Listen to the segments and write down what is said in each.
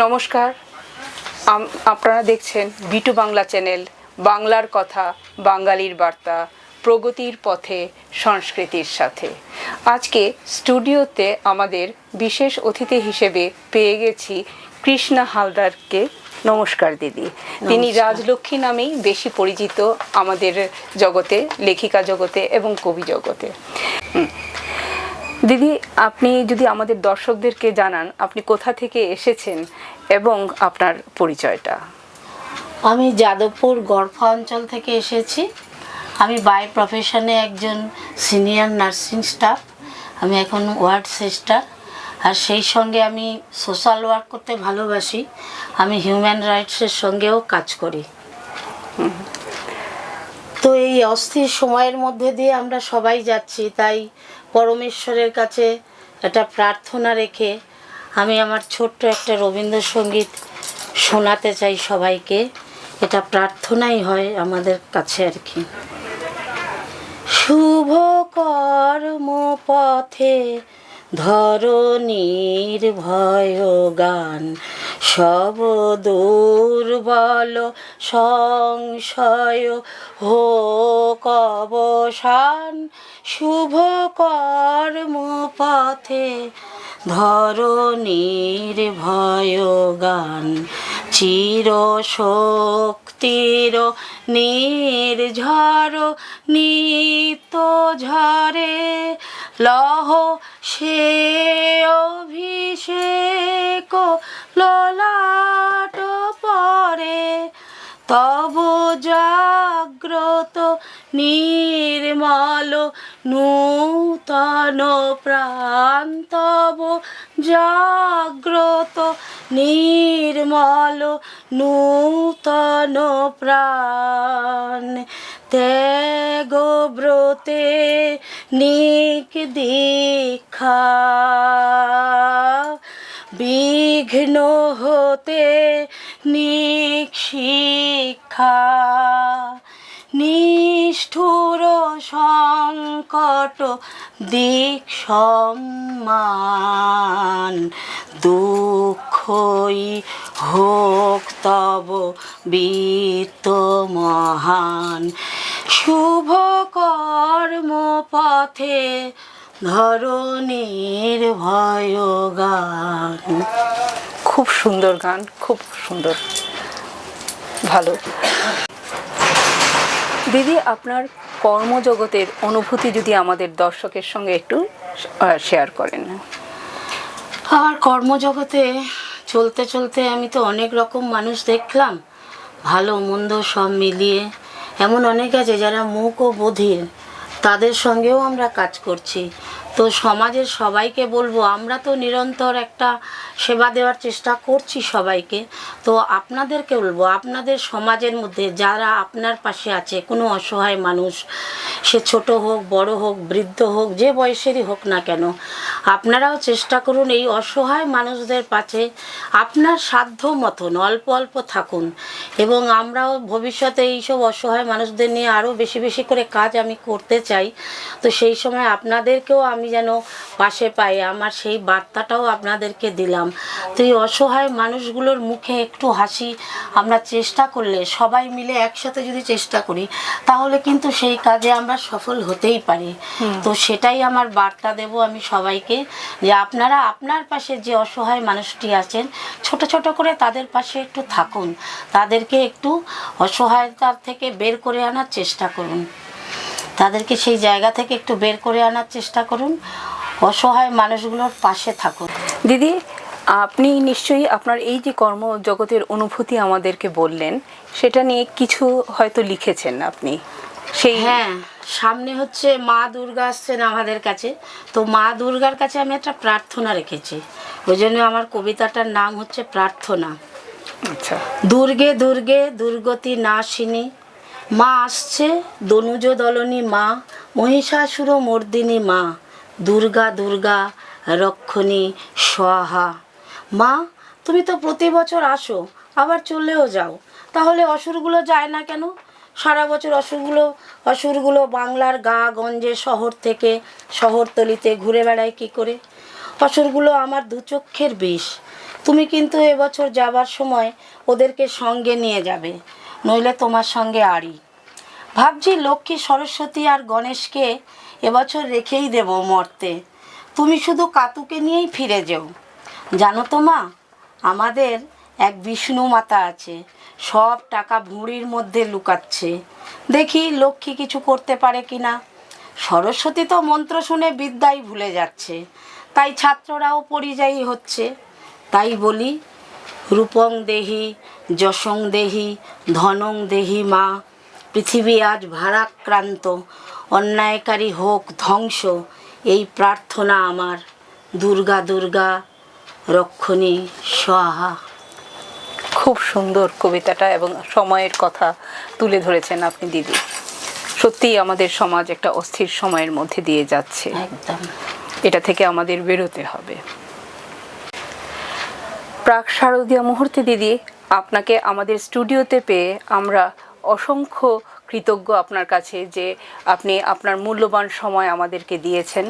নমস্কার। আপনারা দেখছেন বিটু বাংলা চ্যানেল বাংলার কথা বাঙালির বার্তা প্রগতির পথে সংস্কৃতির সাথে। আজকে স্টুডিওতে আমাদের বিশেষ অতিথি হিসেবে পেয়ে গেছি কৃষ্ণা হালদারকে। নমস্কার দিদি। তিনি রাজলক্ষ্মী নামেই বেশি পরিচিত আমাদের জগতে লেখিকা জগতে এবং কবি জগতে। দিদি আপনি যদি আমাদের দর্শকদেরকে জানান আপনি কোথা থেকে এসেছেন এবং আপনার পরিচয়টা? আমি যাদবপুর গড়ফা অঞ্চল থেকে এসেছি। আমি বাই প্রফেশনে একজন সিনিয়র নার্সিং স্টাফ আমি এখন ওয়ার্ড সিস্টার আর সেই সঙ্গে আমি সোশ্যাল ওয়ার্ক করতে ভালোবাসি। আমি হিউম্যান রাইটসের সঙ্গেও কাজ করি। তো এই অস্থির সময়ের মধ্যে দিয়ে আমরা সবাই যাচ্ছি তাই পরমেশ্বরের কাছে একটা প্রার্থনা রেখে আমি আমার ছোট্ট একটা রবীন্দ্রসঙ্গীত শোনাতে চাই সবাইকে। এটা প্রার্থনাই হয় আমাদের কাছে আর কি। শুভ কর্ম পথে ধরণীর ভয় গান সব দুর্বল সংশয় হো অবসান শুভ কর্ম পথে ধরণীর ভয় গান। চির শক্তির নির্ঝর নিত্য ঝরে লহ সে অভিষেক ললাট পরে। তব জাগ্রত নির্মল নূতন প্রান্তব জাগ্রত নির্মল নূতন প্রাণ। ত্যাগ ব্রতে নিক দীক্ষা। বিঘ্ন হতে নিক শিক্ষা। নিষ্ঠুর সংকট দিক সম্মান, দুঃখই হোক তব বিত্ত মহান। শুভ কর্ম পথে ধরণীর ভয় গান। খুব সুন্দর গান, খুব সুন্দর। ভালো। দিদি, আপনার কর্মজগতের অনুভূতি যদি আমাদের দর্শকের সঙ্গে একটু শেয়ার করেন। আমার কর্মজগতে চলতে চলতে আমি তো অনেক রকম মানুষ দেখলাম। ভালো, মন্দ সব মিলিয়ে। এমন অনেক আছে যারা মুখ ও বধির তাদের সঙ্গেও আমরা কাজ করছি। তো সমাজের সবাইকে বলব, আমরা তো নিরন্তর একটা সেবা দেওয়ার চেষ্টা করছি সবাইকে। তো আপনাদেরকে বলব, আপনাদের সমাজের মধ্যে যারা আপনার পাশে আছে, কোনো অসহায় মানুষ, সে ছোট হোক, বড় হোক, বৃদ্ধ হোক, যে বয়সেরই হোক না কেন, আপনারাও চেষ্টা করুন এই অসহায় মানুষদের পাশে আপনার সাধ্য মতন অল্প অল্প থাকুন। এবং আমরাও ভবিষ্যতে এইসব অসহায় মানুষদের নিয়ে আরও বেশি বেশি করে কাজ আমি করতে চাই। তো সেই সময় আপনাদেরকেও আমি যেন পাশে পাই আমার সেই বার্তাটাও আপনাদেরকে দিলাম। তো এই অসহায় মানুষগুলোর মুখে একটু হাসি আমরা চেষ্টা করলে সবাই মিলে একসাথে যদি চেষ্টা করি তাহলে কিন্তু সেই কাজে আমরা সফল হতেই পারি। তো সেটাই আমার বার্তা দেব আমি সবাইকে যে আপনারা আপনার পাশে যে অসহায় মানুষটি আছেন ছোট ছোট করে তাদের পাশে একটু থাকুন। তাদেরকে একটু অসহায়তার থেকে বের করে আনার চেষ্টা করুন। তাদেরকে সেই জায়গা থেকে একটু বের করে আনার চেষ্টা করুন। অসহায় মানুষগুলোর পাশে থাকুন। দিদি আপনি নিশ্চয়ই আপনার এই যে কর্মজগতের অনুভূতি আমাদেরকে বললেন সেটা নিয়ে কিছু হয়তো লিখেছেন আপনি। সেই হ্যাঁ সামনে হচ্ছে মা দুর্গা আসছেন আমাদের কাছে। তো মা দুর্গার কাছে আমি একটা প্রার্থনা রেখেছি। ওই জন্য আমার কবিতাটার নাম হচ্ছে প্রার্থনা। আচ্ছা। দুর্গে দুর্গে দুর্গতি নাশিনী মা আসছে দনুজ দলনী মা, মহিষাসুর মর্দিনী মা, দুর্গা দুর্গা রক্ষণী সহা মা, তুমি তো প্রতি বছর আসো, আবার চলেও যাও। তাহলে অসুরগুলো যায় না কেন? সারা বছর অসুরগুলো অসুরগুলো বাংলার গা গঞ্জে শহর থেকে শহরতলিতে ঘুরে বেড়ায় কি করে? অসুরগুলো আমার দু চক্ষের বিষ। তুমি কিন্তু এবছর যাবার সময় ওদেরকে সঙ্গে নিয়ে যাবে। নইলে তোমার সঙ্গে আড়ি। ভাবছি লক্ষ্মী সরস্বতী আর গণেশকে এবছর রেখেই দেব মর্তে। তুমি শুধু কাতুকে নিয়েই ফিরে যেও। জানো তো মা, আমাদের এক বিষ্ণু মাতা আছে, সব টাকা ভুঁড়ির মধ্যে লুকাচ্ছে। দেখি লক্ষ্মী কিছু করতে পারে কি না সরস্বতী তো মন্ত্র শুনে বিদ্যাই ভুলে যাচ্ছে, তাই ছাত্ররাও পরিযায়ী হচ্ছে। তাই বলি রূপং দেহি যশং দেহি ধনং দেহি মা। পৃথিবী আজ ভারাক্রান্ত অন্যায়কারী হোক ধ্বংস এই প্রার্থনা আমার। দুর্গা দুর্গা রক্ষণী স্বাহা। খুব সুন্দর কবিতাটা এবং সময়ের কথা তুলে ধরেছেন আপনি দিদি। সত্যিই আমাদের সমাজ একটা অস্থির সময়ের মধ্যে দিয়ে যাচ্ছে। একদম। এটা থেকে আমাদের বেরোতে হবে। প্রাক শারদীয় মুহূর্তে দিদি, আপনাকে আমাদের স্টুডিওতে পেয়ে আমরা অসংখ্য কৃতজ্ঞ আপনার কাছে যে আপনি আপনার মূল্যবান সময় আমাদেরকে দিয়েছেন।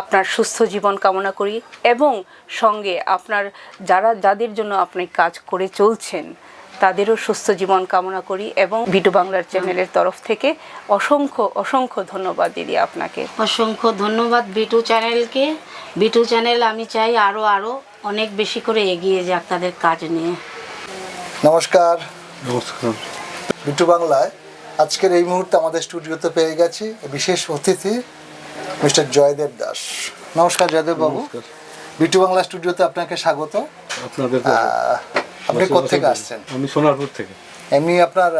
আপনার সুস্থ জীবন কামনা করি এবং সঙ্গে আপনার যারা, যাদের জন্য আপনি কাজ করে চলছেন, তাদেরও সুস্থ জীবন কামনা করি এবং বিটু বাংলার চ্যানেলের তরফ থেকে অসংখ্য অসংখ্য ধন্যবাদ দিদি আপনাকে। অসংখ্য ধন্যবাদ বিটু চ্যানেলকে। বিটু চ্যানেল আমি চাই আরও আরও অনেক বেশি করে এগিয়ে যাক তাদের কাজ নিয়ে। নমস্কার। নমস্কার। বিটু বাংলায়। আজকের এই মুহূর্তে আমাদের স্টুডিওতে পেয়ে গেছি বিশেষ অতিথি মিস্টার জয়দেব দাস। নমস্কার জয়দেব বাবু। বিটু বাংলা স্টুডিওতে আপনাকে স্বাগত। আপনাদের আপনি কোথেকে আসছেন? আমি সোনারপুর থেকে। এমনি আপনার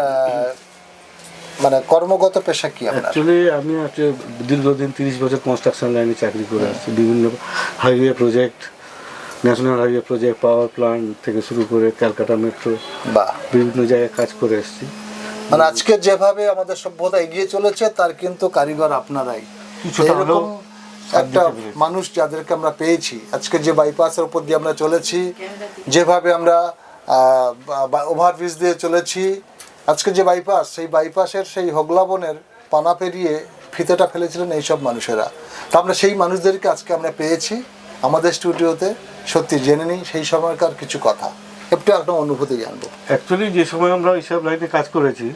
মানে কর্মগত পেশা কি আপনার? অ্যাকচুয়ালি আমি হচ্ছে দীর্ঘদিন তিরিশ বছর কনস্ট্রাকশন লাইনে চাকরি করে আসছি। বিভিন্ন highway project national highway project power plant থেকে শুরু করে ক্যালকাটা মেট্রো বা বিভিন্ন জায়গায় কাজ করে এসেছি। মানে আজকে যেভাবে আমাদের সভ্যতা এগিয়ে চলেছে তার কিন্তু কারিগর আপনারাই। কিছুটা হলেও এরকম একটা মানুষ যাদেরকে আমরা পেয়েছি আজকে যে বাইপাসের উপর দিয়ে আমরা চলেছি যেভাবে আমরা ওভারব্রিজ দিয়ে চলেছি আজকে যে বাইপাস সেই বাইপাসের সেই হগলাবনের পানা পেরিয়ে ফিতেটা ফেলেছিলেন এইসব মানুষেরা। তো আমরা সেই মানুষদেরকে আজকে আমরা পেয়েছি। আমাদের স্টুডিওতে সত্যি জেনে নিই সেই সময়কার কিছু কথা। একটু একটা অনুভূতি জানব। অ্যাকচুয়ালি যে সময় আমরা এইসব লাইনে কাজ করেছি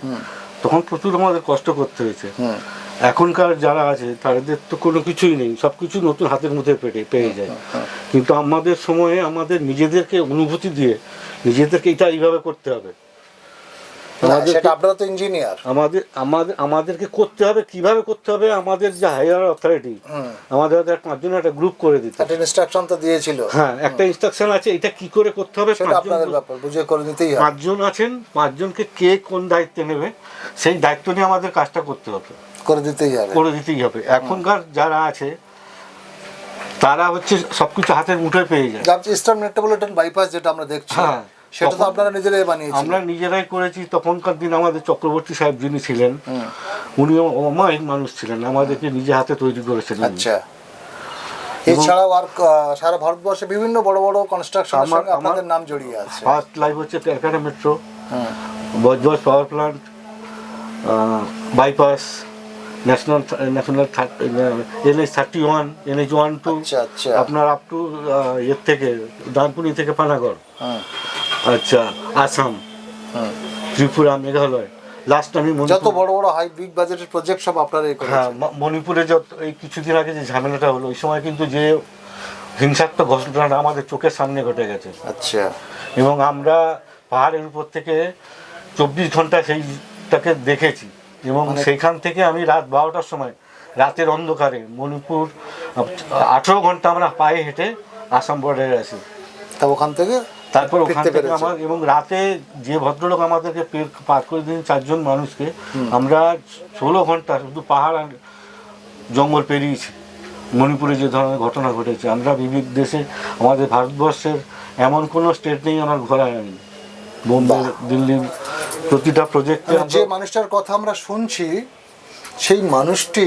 তখন প্রচুর আমাদের কষ্ট করতে হয়েছে। এখনকার যারা আছে তাদের তো কোনো কিছুই নেই সব কিছু নতুন হাতের মধ্যে পেটে পেয়ে যায়। কিন্তু আমাদের সময়ে আমাদের নিজেদেরকে অনুভূতি দিয়ে নিজেদেরকে এটা এইভাবে করতে হবে। সেটা আপনারা তো ইঞ্জিনিয়ার আমাদের আমাদের আমাদেরকে করতে হবে কীভাবে করতে হবে আমাদের যে হায়ার অথরিটি আমাদের পাঁচজন একটা গ্রুপ করে দিতে। একটা ইনস্ট্রাকশন তো দিয়েছিল। হ্যাঁ একটা ইনস্ট্রাকশন আছে এটা কি করে করতে হবে? সেটা আপনাদের ব্যাপার বুঝে করে নিতেই হবে। পাঁচজন আছেন পাঁচজনকে কে কোন দায়িত্ব নেবে সেই দায়িত্ব নিয়ে আমাদের কাজটা করতে হবে। করে দিতেই হবে। করে দিতেই হবে। এখনকার যারা আছে তারা হচ্ছে সবকিছু হাতের মুঠোয় পেয়ে যায়। ইস্টার্ন মেট্রোপলিটন বাইপাস যেটা আমরা দেখছি হ্যাঁ। সেটা তো আপনারা নিজেরাই বানিয়েছেন। আমরা নিজেরাই করেছি তখনকার দিন আমাদের চক্রবর্তী সাহেব যিনি ছিলেন উনি অমায়িক মানুষ ছিলেন আমাদেরকে নিজে হাতে তৈরি করেছিলেন। আচ্ছা। এছাড়াও আর সারা ভারতবর্ষে বিভিন্ন বড় বড় কনস্ট্রাকশনের আমার- সঙ্গে আপনাদের নাম জড়িয়ে আছে। ফার্স্ট লাইফ হচ্ছে Calcutta metro. Budge Budge power plant bypass national national NH thirty one NH one two. আপনার আপ টু এর থেকে ডানপুনি থেকে পানাগড়। হুম, আচ্ছা আসাম। হুম। ত্রিপুরা মেঘালয়। লাস্ট আমি যত বড় বড় হাই বিগ বাজেটের প্রজেক্ট সব আপনারাই হ্যাঁ মণিপুরে যত এই কিছুদিন আগে যে ঝামেলাটা হলো ওই সময় কিন্তু যে হিংসাত্মক ঘটনাটা আমাদের চোখের সামনে ঘটে গেছে। আচ্ছা। এবং আমরা পাহাড়ের উপর থেকে চব্বিশ ঘণ্টা সেইটাকে দেখেছি। এবং সেইখান থেকে আমি রাত বারোটার সময় রাতের অন্ধকারে মণিপুর আঠেরো ঘণ্টা আমরা পায়ে হেঁটে আসাম বর্ডারে আসি তা ওখান থেকে? তারপর ওখান থেকে আমার এবং রাতে যে ভদ্রলোক আমাদেরকে পের- পার করে দিন চারজন মানুষকে আমরা ষোলো ঘণ্টা শুধু পাহাড় আর জঙ্গল পেরিয়েছি। মণিপুরে যে ধরনের ঘটনা ঘটেছে আমরা বিভিন্ন দেশে আমাদের ভারতবর্ষের এমন কোনো স্টেট নেই আমার ঘোরা হয়নি বোম্বে দিল্লি প্রতিটা প্রজেক্টে মানে যে মানুষটার কথা আমরা শুনছি সেই মানুষটি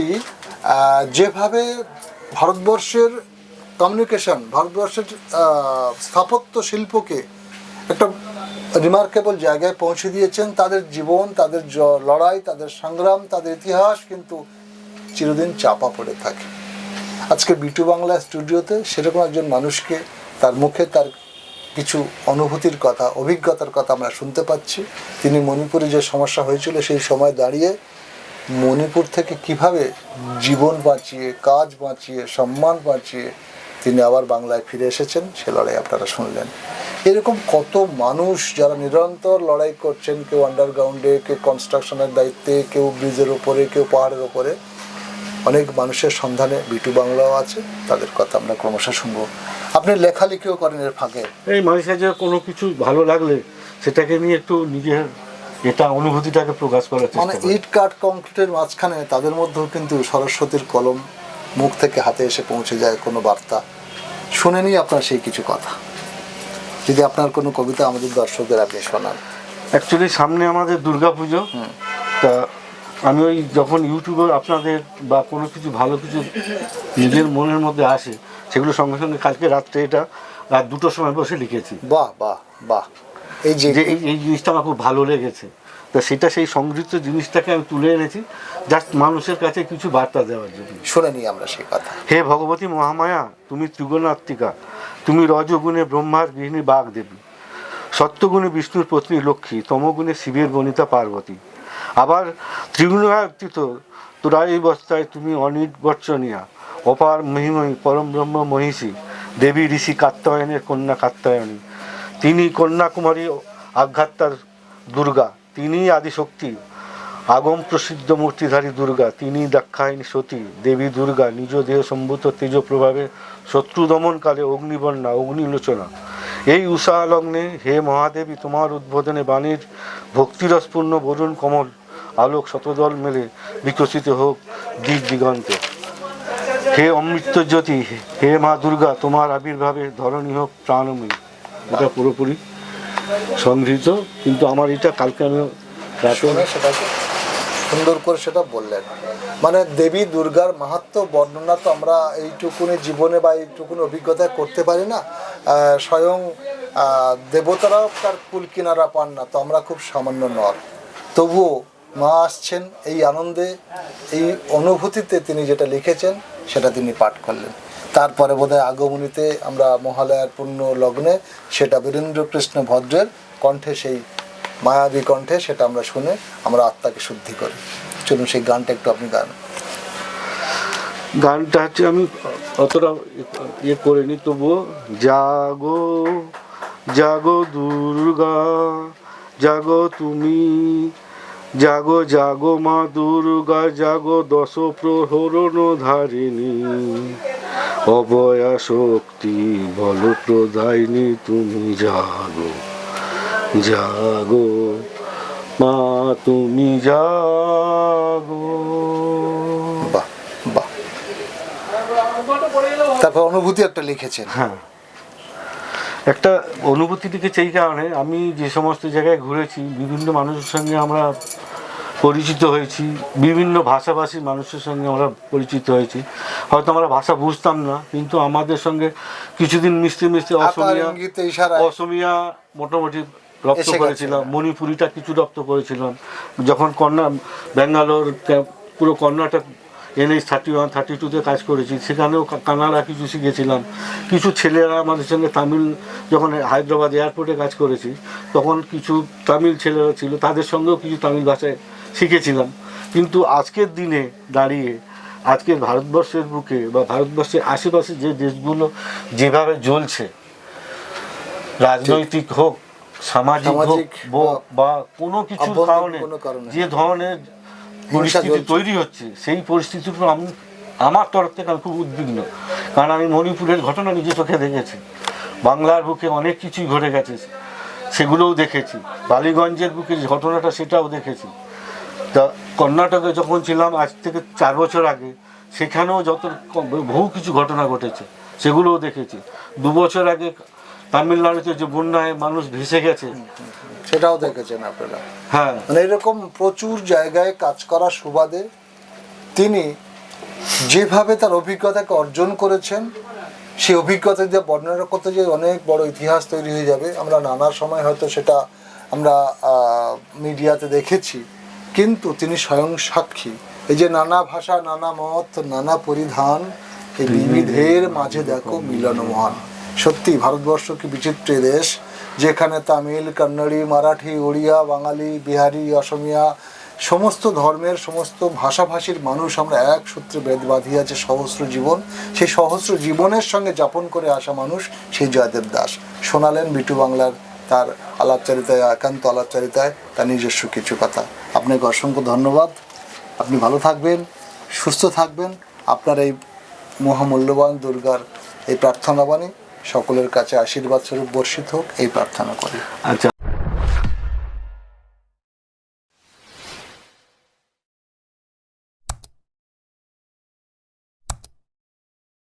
যেভাবে ভারতবর্ষের কমিউনিকেশন ভারতবর্ষের স্থাপত্য শিল্পকে একটা রিমার্কেবল জায়গায় পৌঁছে দিয়েছেন। তাদের জীবন, তাদের লড়াই, তাদের সংগ্রাম, তাদের ইতিহাস কিন্তু চিরদিন চাপা পড়ে থাকে। আজকে বিটু বাংলা স্টুডিওতে সেরকম একজন মানুষকে তার মুখে তার কিছু অনুভূতির কথা, অভিজ্ঞতার কথা আমরা শুনতে পাচ্ছি। তিনি মণিপুরে যে সমস্যা হয়েছিল, সেই সময় দাঁড়িয়ে মণিপুর থেকে কীভাবে জীবন বাঁচিয়ে, কাজ বাঁচিয়ে, সম্মান বাঁচিয়ে তিনি আবার বাংলায় ফিরে এসেছেন সে লড়াই আপনারা শুনলেন। এরকম কত মানুষ যারা নিরন্তর লড়াই করছেন কেউ আন্ডারগ্রাউন্ডে কেউ কনস্ট্রাকশনের দায়িত্বে কেউ ব্রিজের ওপরে কেউ পাহাড়ের ওপরে অনেক মানুষের সন্ধানে বিটু বাংলাও আছে তাদের কথা আমরা ক্রমশ শুনব। আপনি লেখালেখিও করেন এর ফাঁকে। এই মানুষের যে কোনো কিছু ভালো লাগলে সেটাকে নিয়ে একটু নিজের এটা অনুভূতিটাকে প্রকাশ করার মানে ইট কাঠ কংক্রিটের মাঝখানে তাদের মধ্যেও কিন্তু সরস্বতীর কলম মুখ থেকে হাতে এসে পৌঁছে যায় কোনো বার্তা। শুনেনি আপনার সেই কিছু কথা। যদি আপনার কোনো কবিতা আমাদের দর্শকদের আপনি শোনান। অ্যাকচুয়ালি সামনে আমাদের দুর্গা পুজো তা আমি ওই যখন ইউটিউবে আপনাদের বা কোনো কিছু ভালো কিছু নিজের মনের মধ্যে আসে সেগুলো সঙ্গে সঙ্গে কালকে রাত্রে এটা রাত দুটোর সময় বসে লিখেছি। বাহ বাহ বাহ। এই যে এই জিনিসটা আমার খুব ভালো লেগেছে। তা সেটা সেই সংযুক্ত জিনিসটাকে আমি তুলে এনেছি। জাস্ট মানুষের কাছে কিছু বার্তা দেওয়ার জন্য। শুনে নিই আমরা সেই কথা। হে ভগবতী মহামায়া তুমি ত্রিগুণাত্মিকা তুমি রজগুণে ব্রহ্মার গৃহিণী বাঘ দেবী সত্যগুণে বিষ্ণুর পত্নী লক্ষ্মী তমগুণে শিবের বনিতা পার্বতী। আবার ত্রিগুণাত্মিত তোরা এই বস্তায় তুমি অনির্বচনীয়া অপার মহিময়ী পরম ব্রহ্ম মহিষী দেবী ঋষি কাত্তায়নের কন্যা কাত্তায়নী তিনি কন্যাকুমারী আঘাত্তার দুর্গা তিনি আদিশক্তি আগম প্রসিদ্ধ মূর্তিধারী দুর্গা, তিনি দাক্ষায়ণী সতী, দেবী দুর্গা, নিজ দেহ সম্ভূত তেজ প্রভাবে শত্রু দমনকালে অগ্নিবন্যা অগ্নিলোচনা এই উষা লগ্নে হে মহাদেবী, তোমার উদ্বোধনে বাণীর ভক্তিরসপূর্ণ বরুণ কমল, আলোক শতদল মেলে বিকশিত হোক দিক দিগন্তে। হে অমৃত জ্যোতি, হে মা দুর্গা, তোমার আবির্ভাবে ধরণী হোক প্রাণময়ী। এটা পুরোপুরি সংগৃহীত, কিন্তু আমার এটা কালকে আমি সেটাকে সুন্দর করে সেটা বললেন। মানে দেবী দুর্গার মাহাত্ম বর্ণনা তো আমরা এইটুকুনি জীবনে বা এইটুকুনি অভিজ্ঞতায় করতে পারি না। স্বয়ং দেবতারাও তার কুল কিনারা পান না, তো আমরা খুব সামান্য নর। তবুও মা আসছেন এই আনন্দে, এই অনুভূতিতে তিনি যেটা লিখেছেন, সেটা তিনি পাঠ করলেন। তারপরে বোধহয় আগমনীতে আমরা মহালয়ার পূর্ণ লগ্নে সেটা বীরেন্দ্রকৃষ্ণ ভদ্রের কণ্ঠে সেই মায়াবী কণ্ঠে সেটা আমরা শুনে আমরা আত্মাকে শুদ্ধি করি। চলুন সেই গানটা একটু আপনি গান। গানটা হচ্ছে আমি অতটা ইয়ে করিনি, তবুও জাগো জাগো দুর্গা, জাগো তুমি, জাগো জাগো মা দুর্গা, জাগো দশ প্রহরণ ধারিণী, অবয়া শক্তি বল প্রদায়নি তুমি জাগো। জাগো মা তুমি জাগো। বাহ বাহ। তারপর অনুভূতি একটা লিখেছেন। হ্যাঁ। একটা অনুভূতি লিখেছে এই কারণে আমি যে সমস্ত জায়গায় ঘুরেছি বিভিন্ন মানুষের সঙ্গে আমরা পরিচিত হয়েছি বিভিন্ন ভাষাভাষী মানুষের সঙ্গে আমরা পরিচিত হয়েছি। হয়তো আমরা ভাষা বুঝতাম না কিন্তু আমাদের সঙ্গে কিছুদিন মিশতে মিশতে অসমিয়া অসমিয়া মোটামুটি রপ্ত করেছিলাম মণিপুরিটা কিছু রপ্ত করেছিলাম। যখন কন্যা ব্যাঙ্গালোর পুরো Karnataka NH thirty one thirty টুতে কাজ করেছি সেখানেও কানাডা কিছু শিখেছিলাম। কিছু ছেলেরা আমাদের সঙ্গে তামিল যখন হায়দ্রাবাদ এয়ারপোর্টে কাজ করেছি তখন কিছু তামিল ছেলেরা ছিল তাদের সঙ্গেও কিছু তামিল ভাষায় শিখেছিলাম। কিন্তু আজকের দিনে দাঁড়িয়ে আজকের ভারতবর্ষের বুকে বা ভারতবর্ষের আশেপাশে যে দেশগুলো যেভাবে জ্বলছে রাজনৈতিক হোক সামাজিক বো- কোনো কিছু অভ্যন্তরীণ কারণে। যে ধরনের পরিস্থিতি তৈরি হচ্ছে সেই পরিস্থিতির উপর আমি আমার তরফ থেকে আমি খুব উদ্বিগ্ন। কারণ আমি মণিপুরের ঘটনা নিজে চোখে দেখেছি। বাংলার বুকে অনেক কিছুই ঘটে গেছে সেগুলোও দেখেছি। বালিগঞ্জের বুকে যে ঘটনাটা সেটাও দেখেছি। তা কর্ণাটকে যখন ছিলাম আজ থেকে চার বছর আগে সেখানেও যত বহু কিছু ঘটনা ঘটেছে সেগুলোও দেখেছি। দু বছর আগে তামিলনাড়ুতে যে বন্যায় মানুষ ভেসে গেছে। সেটাও দেখেছেন আপনারা। হ্যাঁ। মানে এরকম প্রচুর জায়গায় কাজ করার সুবাদে তিনি যেভাবে তার অভিজ্ঞতাকে অর্জন করেছেন সেই অভিজ্ঞতা দিয়ে বর্ণনা করতে যে অনেক বড় ইতিহাস তৈরি হয়ে যাবে। আমরা নানা সময় হয়তো সেটা আমরা মিডিয়াতে দেখেছি। কিন্তু তিনি স্বয়ং সাক্ষী। এই যে নানা ভাষা নানা মত নানা পরিধান এই বিবিধের মাঝে দেখো মিলন মহান সত্যি ভারতবর্ষ কি বিচিত্র দেশ, যেখানে তামিল, কন্নড়ি, মারাঠি, ওড়িয়া, বাঙালি, বিহারি, অসমিয়া, সমস্ত ধর্মের, সমস্ত ভাষাভাষীর মানুষ আমরা এক সূত্রে বেদ বাঁধিয়াছে সহস্র জীবন, সেই সহস্র জীবনের সঙ্গে যাপন করে আসা মানুষ সেই জয়দেব দাস। শোনালেন বিটু বাংলার তার আলাপচারিতায়, একান্ত আলাপচারিতায় তার নিজস্ব কিছু কথা। আপনাকে অসংখ্য ধন্যবাদ। আপনি ভালো থাকবেন, সুস্থ থাকবেন। আপনার এই মহামূল্যবান দুর্গার এই প্রার্থনা বাণী সকলের কাছে আশীর্বাদ স্বরূপ বর্ষিত হোক এই প্রার্থনা করি। আচ্ছা